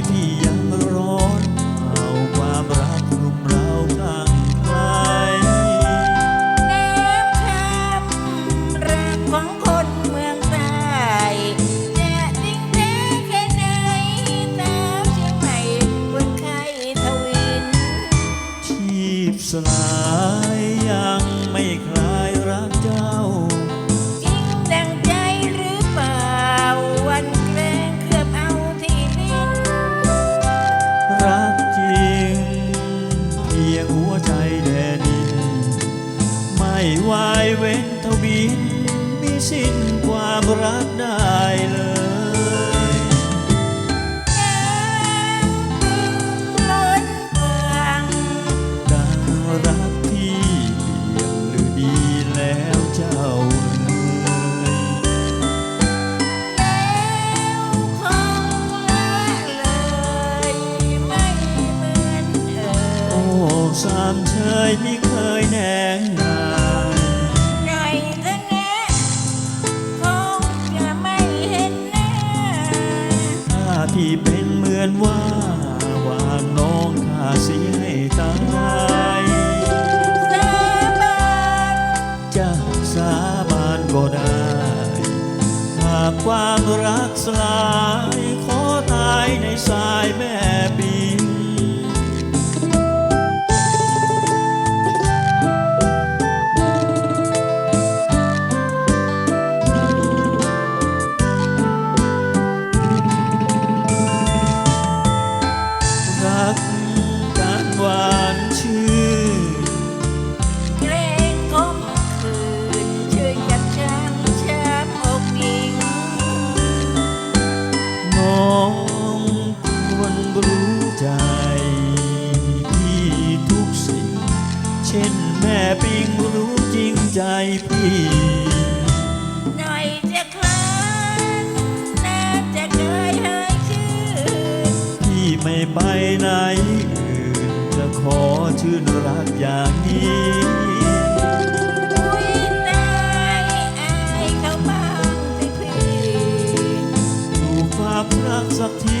ใจพี่ยังร้อนเอาความรักรุมเร้าข้างใครแนบคำรักของคนเมืองใต้จะจริงแท้แค่ไหนสาวเชียงใหม่บนไข้ทวินชีพสลายยังไม่ค วายเว้นทวินมีสิ้นความรักได้เลยล้นเกลืองดังรักพี่เปี่ยมหรือดีแล้วเจ้าเอ๋ยแล้วคงละเลยไม่เหมือนเอ่โอ้สามเชยไม่เคยแนงนา ที่เป็นเหมือนว่าว่าน้องข้าเสียให้ตายสาบานจะสาบานก็ได้ หากความรักสลาย ขอตายในสายแม่ปี เช่นแม่ปิงรู้จริงใจพี่ หน่อยจะคลานน่าจะเคยหายชื่นพี่ไม่ไปไหนอื่นจะขอชื่นรักอย่างนี้ อุ้ยตายอายเขาบ้างสิพี่อยู่ฝากรักสักที